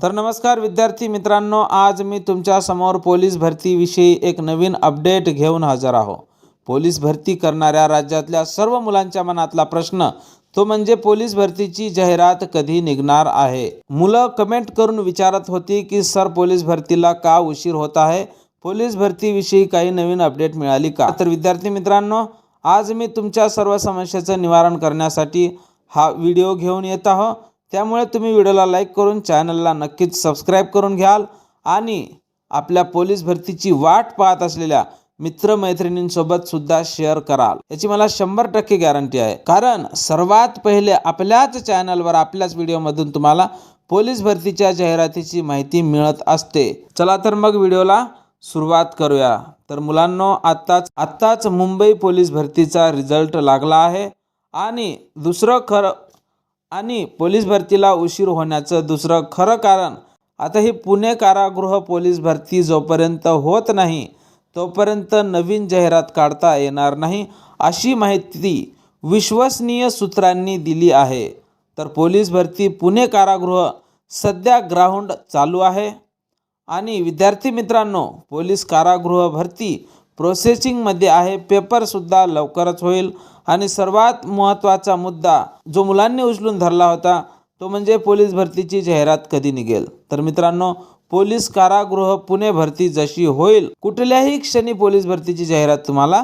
तर नमस्कार विद्यार्थी मित्रांनो आज मी तुमच्यासमोर पोलीस भरतीविषयी एक नवीन अपडेट घेऊन हजर आहो. पोलीस भरती करणाऱ्या राज्यातल्या सर्व मुलांच्या मनातला प्रश्न तो म्हणजे पोलीस भरतीची जाहिरात कधी निघणार आहे? मुलं कमेंट करून विचारत होती की सर पोलीस भरतीला का उशीर होत आहे? पोलीस भरतीविषयी काही नवीन अपडेट मिळाली का? तर विद्यार्थी मित्रांनो आज मी तुमच्या सर्व समस्येचं निवारण करण्यासाठी हा व्हिडिओ घेऊन येत आहो. त्यामुळे तुम्ही व्हिडिओला लाईक करून चॅनलला नक्कीच सबस्क्राईब करून घ्याल आणि आपल्या पोलीस भरतीची वाट पाहत असलेल्या मित्रमैत्रिणींसोबत सुद्धा शेअर कराल. याची मला शंभर टक्के गॅरंटी आहे. कारण सर्वात पहिले आपल्याच चॅनलवर आपल्याच व्हिडिओमधून तुम्हाला पोलीस भरतीच्या जाहिरातीची माहिती मिळत असते. चला तर मग व्हिडिओला सुरुवात करूया. तर मुलांनो आत्ताच आत्ताच मुंबई पोलीस भरतीचा रिझल्ट लागला आहे. आणि दुसरं खरं आणि पोलीस भरतीला उशीर होण्याचं दुसरं खरं कारण आता ही पुणे कारागृह पोलीस भरती जोपर्यंत होत नाही तोपर्यंत नवीन जाहिरात काढता येणार नाही अशी माहिती विश्वसनीय सूत्रांनी दिली आहे. तर पोलीस भरती पुणे कारागृह सध्या ग्राउंड चालू आहे. आणि विद्यार्थी मित्रांनो पोलीस कारागृह भरती प्रोसेसिंगमध्ये आहे. पेपरसुद्धा लवकरच होईल. आणि सर्वात महत्त्वाचा मुद्दा जो मुलांनी उचलून धरला होता तो म्हणजे पोलीस भरतीची जाहिरात कधी निघेल? तर मित्रांनो पोलीस कारागृह पुणे भरती जशी होईल कुठल्याही क्षणी पोलीस भरतीची जाहिरात तुम्हाला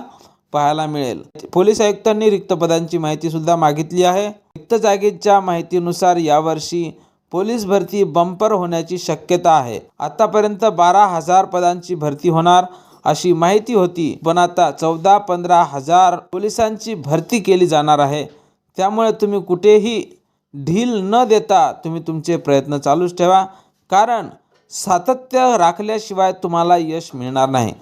पाहायला मिळेल. पोलीस आयुक्तांनी रिक्त पदांची माहिती सुद्धा मागितली आहे. रिक्त जागेच्या माहितीनुसार यावर्षी पोलीस भरती बंपर होण्याची शक्यता आहे. आतापर्यंत बारा हजार पदांची भरती होणार. अशी माहिती होती. पण आता चौदा पंधरा हजार पोलिसांची भरती केली जाणार आहे. त्यामुळे तुम्ही कुठेही ढील न देता तुम्ही तुमचे प्रयत्न चालूच ठेवा. कारण सातत्य राखल्याशिवाय तुम्हाला यश मिळणार नाही.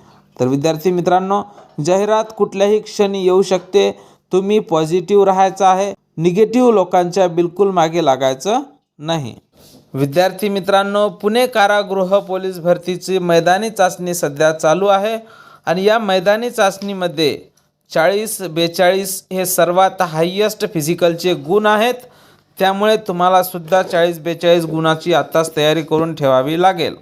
तर विद्यार्थी मित्रांनो जाहिरात कुठल्याही क्षणी येऊ शकते. तुम्ही पॉझिटिव्ह राहायचं आहे. निगेटिव्ह लोकांच्या बिलकुल मागे लागायचं नाही. विद्यार्थी मित्रांनो पुणे कारागृह पोलीस भरतीची मैदानी चाचणी सध्या चालू आहे आणि या मैदानी चाचणीमध्ये चाळीस बेचाळीस हे सर्वात हायेस्ट फिजिकलचे गुण आहेत. त्यामुळे तुम्हाला सुद्धा चाळीस बेचाळीस गुणाची आत्ताच तयारी करून ठेवावी लागेल.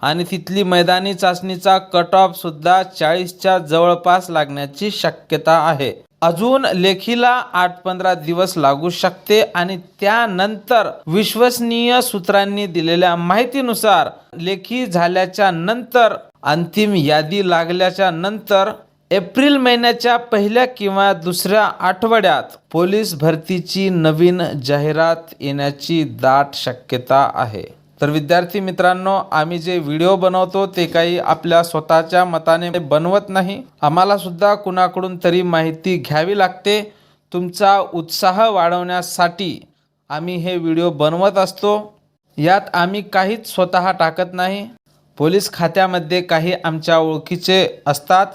आणि तिथली मैदानी चाचणीचा कट ऑफसुद्धा चाळीसच्या जवळपास लागण्याची शक्यता आहे. अजून लेखीला आठ पंधरा दिवस लागू शकते आणि त्यानंतर विश्वसनीय सूत्रांनी दिलेल्या माहितीनुसार लेखी झाल्याच्यानंतर अंतिम यादी लागल्याच्या नंतर एप्रिल महिन्याच्या पहिल्या किंवा दुसऱ्या आठवड्यात पोलीस भरतीची नवीन जाहिरात येण्याची दाट शक्यता आहे. तर विद्यार्थी मित्रांनो आम्ही जे व्हिडिओ बनवतो ते काही आपल्या स्वतःच्या मताने बनवत नाही. आम्हाला सुद्धा कुणाकडून तरी माहिती घ्यावी लागते. तुमचा उत्साह वाढवण्यासाठी आम्ही हे व्हिडिओ बनवत असतो. यात आम्ही काहीच स्वतः टाकत नाही. पोलीस खात्यामध्ये काही आमच्या ओळखीचे असतात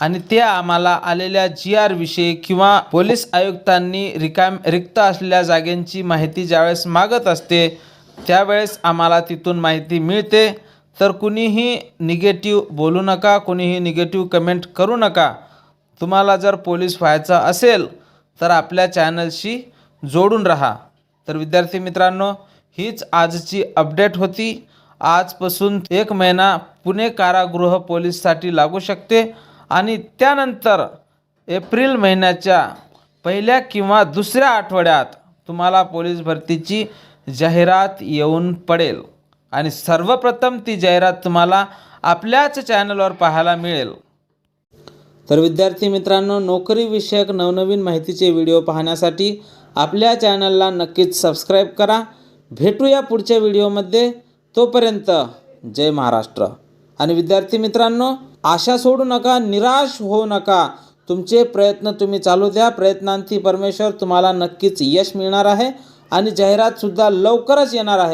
आणि ते आम्हाला आलेल्या जी आर विषयी किंवा पोलीस आयुक्तांनी रिकाम रिक्त असलेल्या जागेंची माहिती ज्यावेळेस मागत असते त्यावेळेस आम्हाला तिथून माहिती मिळते. तर कुणीही निगेटिव्ह बोलू नका कुणीही निगेटिव्ह कमेंट करू नका. तुम्हाला जर पोलीस व्हायचं असेल तर आपल्या चॅनलशी जोडून राहा. तर विद्यार्थी मित्रांनो हीच आजची अपडेट होती. आजपासून एक महिना पुणे कारागृह पोलीससाठी लागू शकते आणि त्यानंतर एप्रिल महिन्याच्या पहिल्या किंवा दुसऱ्या आठवड्यात तुम्हाला पोलीस भरतीची जाहिरात येऊन पडेल. आणि सर्वप्रथम ती जाहिरात तुम्हाला आपल्याच चॅनलवर पाहायला मिळेल. तर विद्यार्थी मित्रांनो नोकरीविषयक नवनवीन माहितीचे व्हिडिओ पाहण्यासाठी आपल्या चॅनलला नक्कीच सबस्क्राईब करा. भेटूया पुढच्या व्हिडिओमध्ये तोपर्यंत जय महाराष्ट्र. आणि विद्यार्थी मित्रांनो आशा सोडू नका निराश होऊ नका. तुमचे प्रयत्न तुम्ही चालू द्या. प्रयत्नांती परमेश्वर तुम्हाला नक्कीच यश मिळणार आहे. आणि जाहिरातसुद्धा लवकरच येणार आहे.